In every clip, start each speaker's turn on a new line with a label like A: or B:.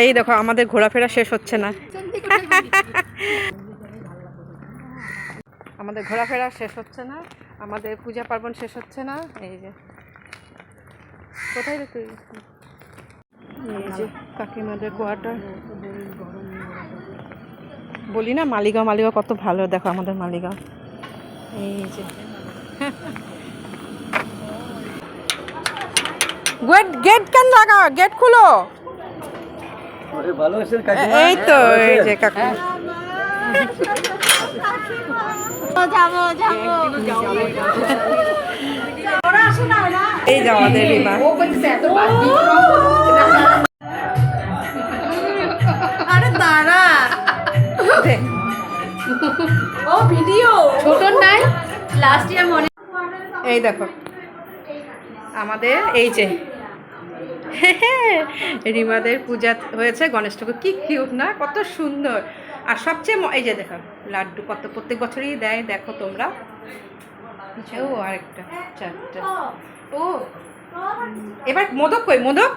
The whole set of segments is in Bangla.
A: এই দেখো, আমাদের ঘোরাফেরা শেষ হচ্ছে না। আমাদের ঘোরাফেরা শেষ হচ্ছে না, আমাদের পূজা পার্বণ শেষ হচ্ছে না, এই যে। কোথায় রে তুই? এই যে, কাকিমাদের কোয়ার্টার। বলি না, মালিগাঁও মালিগাঁও কত ভালো, দেখো আমাদের মালিগাঁও। এই যে। গেট গেট কেন লাগা গেট খুলো। এই তো এই যে কাকু। এই যে আমাদের রিমা
B: আরে দাঁড়া। ও ভিডিও। ছোট নাই? লাস্ট ইয়ার মনে
A: এই দেখো। আমাদের এই যে রিমাদের পূজা হয়েছে গণেশ ঠাকুর কি কিউট না কত সুন্দর। আর সবচেয়ে এই যে দেখো লাড্ডু কত প্রত্যেক বছরই দেয় দেখো তোমরা। ও আরেকটা চারটা। ও এবার মোদক কই মোদক?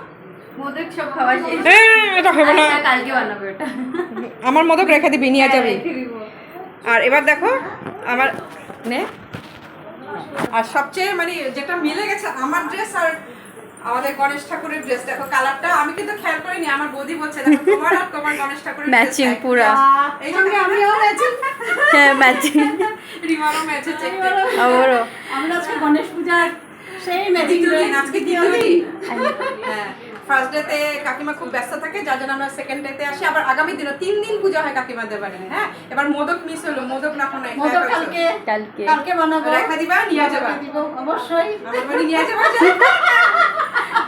B: মোদক সব খাওয়া শেষ।
A: হ্যাঁ, এটা হবে না।
B: আচ্ছা, কালকে বানাবো এটা।
A: আমার মোদক রেখে দিবি নিয়ে যাবি। আর এবার দেখো আমার নে। আর সবচেয়ে মানে যেটা মিলে গেছে আমার ড্রেস আর আমাদের গণেশ ঠাকুরের ড্রেস দেখো কালারটা আমি কিন্তু খেয়াল করিনি আমার বৌদি বলছে দেখো তোমার আর তোমার গণেশ ঠাকুরের এক।
B: পুরা।
A: এই সঙ্গে আমিও ম্যাচিং
B: হ্যাঁ ম্যাচিং
A: রিমারও ম্যাচে চেক
B: আমারও
C: আমরা আজকে গণেশ পূজার সেই
A: দিন আজকে দিন। হ্যাঁ ফার্স্ট ডেতে কাকিমা খুব ব্যস্ত থাকে যার জন্য আমরা সেকেন্ড ডেতে আসি। আবার আগামী দিনও তিন দিন পূজা হয় কাকিমাদের বাড়িতে হ্যাঁ? এবার মোদক মিস হলো মোদক না কোনো
C: মোদক কালকে।
B: কালকে।
C: কালকে বানাবো।
A: রেখা দিবা নিয়ে যাবা।
C: অবশ্যই।
A: আমার বাড়ি নিয়ে যাবা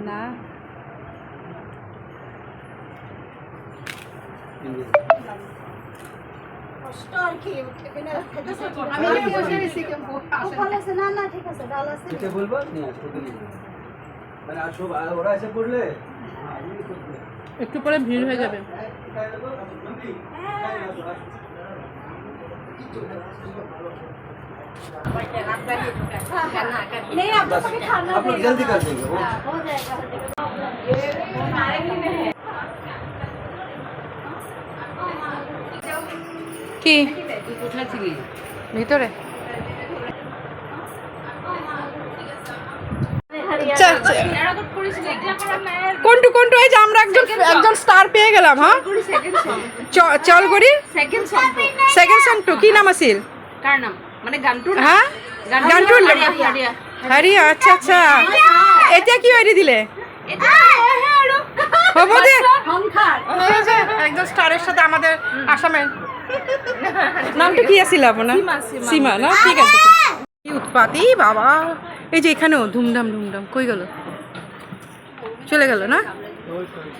A: না?
C: আচ্ছা, না না। ঠিক আছে
D: বলব? পড়লে?
A: একটু পরে ভিড় হয়ে যাবে।
C: आप तो कभी खाना
D: आप लोग जल्दी कर देंगे वो
C: हो जाएगा
A: কি ভিতরে আচ্ছা, আচ্ছা। কোনটু কোনটু এই যে আমরা একজন একজন স্টার পেয়ে গেলাম হ্যাঁ চ- চল করি
B: second song
A: second song two কি নাম আছিল
B: কার নাম মানে গানটুর
A: হ্যাঁ? গানটুর
B: হারিয়া হারিয়া
A: আচ্ছা আচ্ছা। এতিয়া কি দিলে? একজন স্টারের সাথে আমাদের আসামের। নামটা কি আছিল আপনার সীমা না? ঠিক আছে। কি বাবা। এই যে এখানেও ধুমধাম ধুমধাম। কই গেল? চলে গেল না?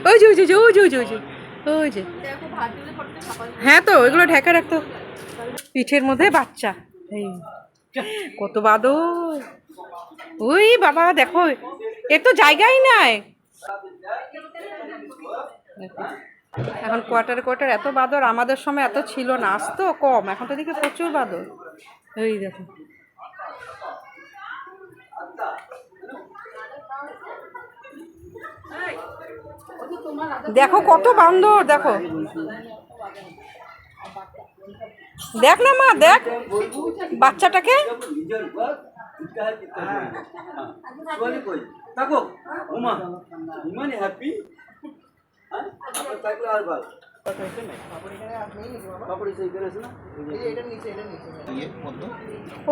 A: ওই যে ওই যে ওই যে ওই যে ওই যে ওই যে হ্যাঁ তো ওইগুলো ঢেকে রাখতো। পিঠের মধ্যে বাচ্চা। এই, কত বাদর। ওই বাবা, দেখো, এ তো জায়গাই নাই। এখন কোয়ার্টার কোয়ার্টার এত বাদর, আমাদের সময় এত ছিল না আসতো কম, এখন তো দেখি প্রচুর বাদর। এই দেখো। দেখো কত বান্দর, দেখো। দেখ না মা দেখ। বাচ্চাটাকে।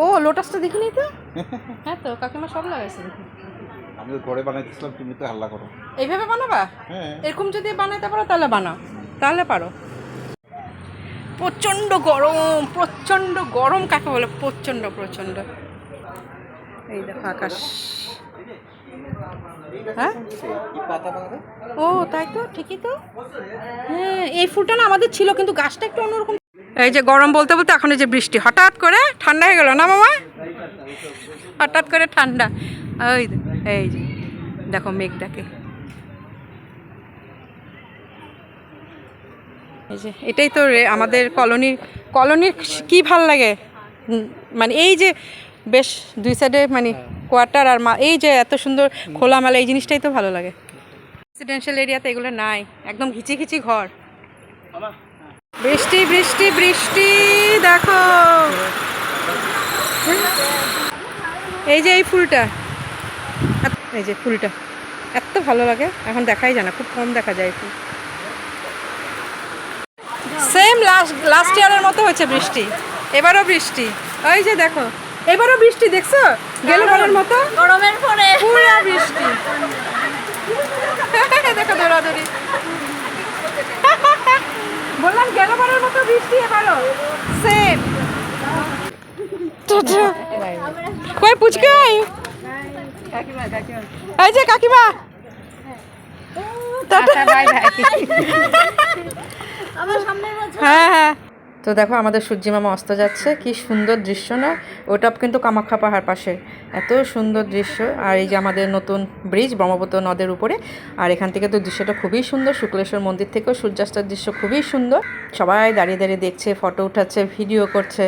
A: ও লোটাসটা দেখিনি তো? হ্যাঁ তো কাকিমা সব লাগাইছে
E: আমি ঘরে বানাইতেছিলাম তুমি তো হাল্লা করো।
A: এইভাবে বানাবা?
E: হ্যাঁ।
A: এরকম যদি বানাইতে পারো তাহলে বানাও। তাহলে পারো। প্রচণ্ড গরম প্রচণ্ড গরম, কাকে বলে? প্রচণ্ড প্রচণ্ড। এই দেখো আকাশ। হ্যাঁ? ও, তাই তো? ঠিকই তো? হ্যাঁ এই ফুলটা না আমাদের ছিল, কিন্তু গাছটা একটু অন্যরকম। এই যে গরম বলতে বলতে এখন এই যে বৃষ্টি, হঠাৎ করে ঠান্ডা হয়ে গেল না মামা? হঠাৎ করে ঠান্ডা। ওই এই যে, দেখো মেঘটাকে। এই যে এটাই তো রে আমাদের কলোনির কলোনির কি ভালো লাগে? মানে এই যে বেশ দুই সাইডে মানে কোয়ার্টার আর মা এই যে এত সুন্দর খোলামেলা এই জিনিসটাই তো ভালো লাগে। রেসিডেন্সিয়াল এরিয়াতে এগুলো নাই একদম ঘিচি ঘিচি ঘর। বৃষ্টি বৃষ্টি বৃষ্টি দেখো। এই যে এই ফুলটা। এই যে ফুলটা। এত ভালো লাগে এখন দেখাই যায় না খুব কম দেখা যায় ফুল। সেম লাস্ট লাস্ট ইয়ারের মতো হয়েছে বৃষ্টি। এবারও বৃষ্টি। ওই যে দেখো এবারও বৃষ্টি দেখছ? গেল বারের মতো?
B: গরমের পরে।
A: পুরো বৃষ্টি। দেখো দৌড়াদৌড়ি। বললাম গেল বারের মতো বৃষ্টি এবারও। সেম কই পুচকে? এই যে কাকিমা। টাটা
C: সামনে বছর
A: হ্যাঁ হ্যাঁ। তো দেখো আমাদের সূর্যি মামা অস্ত যাচ্ছে। কি সুন্দর দৃশ্য না? ওটা কিন্তু কামাখ্যা পাহাড় পাশে। এত সুন্দর দৃশ্য। আর এই যে আমাদের নতুন ব্রিজ ব্রহ্মপুত্র নদের উপরে। আর এখান থেকে তো দৃশ্যটা খুবই সুন্দর। শুক্লেশ্বর মন্দির থেকেও সূর্যাস্তের দৃশ্য খুবই সুন্দর। সবাই দাঁড়িয়ে দাঁড়িয়ে দেখছে ফটো উঠাচ্ছে ভিডিও করছে।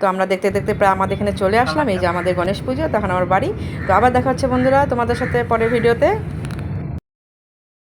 A: তো আমরা দেখতে দেখতে প্রায় আমাদের এখানে চলে আসলাম। এই যে আমাদের গণেশ পুজো তখন আমার বাড়ি। তো আবার দেখা হচ্ছে বন্ধুরা তোমাদের সাথে পরের ভিডিওতে।